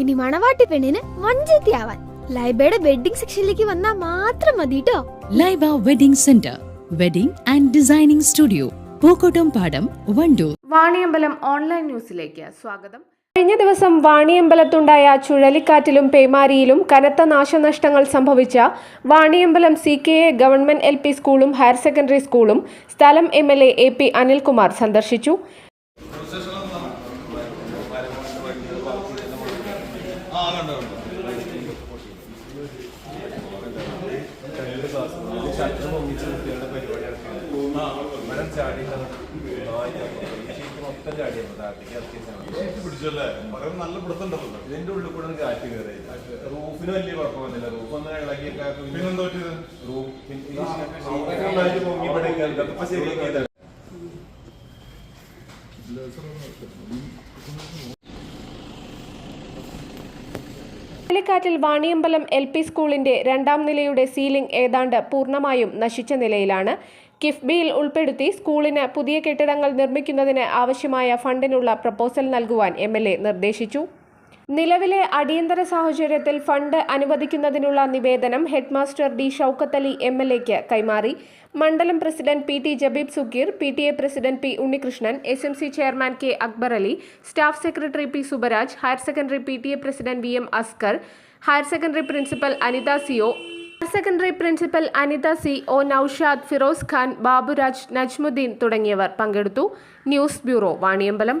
ഇനി മണവാട്ടി പെണ്ണിന് മഞ്ചേത്തിയാവാൻ ലൈബയുടെ വെഡിങ് സെക്ഷനിലേക്ക് വന്നാൽ മാത്രം മതി കേട്ടോ Laiba wedding centre wedding and designing studio Pookkottumpadam Wandoor. Vaniyambalam online ന്യൂസിലേക്ക് സ്വാഗതം. കഴിഞ്ഞ ദിവസം വാണിയമ്പലത്തുണ്ടായ ചുഴലിക്കാറ്റിലും പേമാരിയിലും കനത്ത നാശനഷ്ടങ്ങൾ സംഭവിച്ച Vaniyambalam C K A government L P സ്കൂളും ഹയർ സെക്കൻഡറി സ്കൂളും സ്ഥലം M L A A P Anilkumar സന്ദർശിച്ചു. പിടിച്ചല്ലേ? പകരം നല്ല പിടുത്തുണ്ടല്ലോ ഇതിന്റെ ഉള്ളിൽ കൂടെ കാറ്റ് കയറി റൂഫിന് വലിയ കുഴപ്പമൊന്നുമില്ല. റൂഫ് ഒന്ന് ഇളകിയൊക്കെ പിന്നെന്തോ റൂഫ് പൊങ്ങി പഠിക്കാൻ അപ്പൊ ശരിയാക്കിയത്. ചുഴലിക്കാറ്റിൽ വാണിയമ്പലം എൽ പി സ്കൂളിന്റെ രണ്ടാം നിലയുടെ സീലിംഗ് ഏതാണ്ട് പൂർണമായും നശിച്ച നിലയിലാണ്. കിഫ്ബിയിൽ ഉൾപ്പെടുത്തി സ്കൂളിന് പുതിയ കെട്ടിടങ്ങൾ നിർമ്മിക്കുന്നതിന് ആവശ്യമായ ഫണ്ടിനുള്ള പ്രപ്പോസൽ നൽകുവാൻ എം നിർദ്ദേശിച്ചു. നിലവിലെ അടിയന്തര സാഹചര്യത്തിൽ ഫണ്ട് അനുവദിക്കുന്നതിനുള്ള നിവേദനം headmaster D Shoukath Ali M L എക്ക് കൈമാറി. മണ്ഡലം president P T Jabeeb Sukkeer P T A president P Unnikrishnan S M C chairman K Akbar Ali staff secretary P Subaraj higher secondary P T A president V M Askar higher secondary principal Anitha C O higher secondary principal Anitha C O Noushad Firoz Khan Baburaj Najmuddeen തുടങ്ങിയവർ പങ്കെടുത്തു. News bureau Vaniyambalam.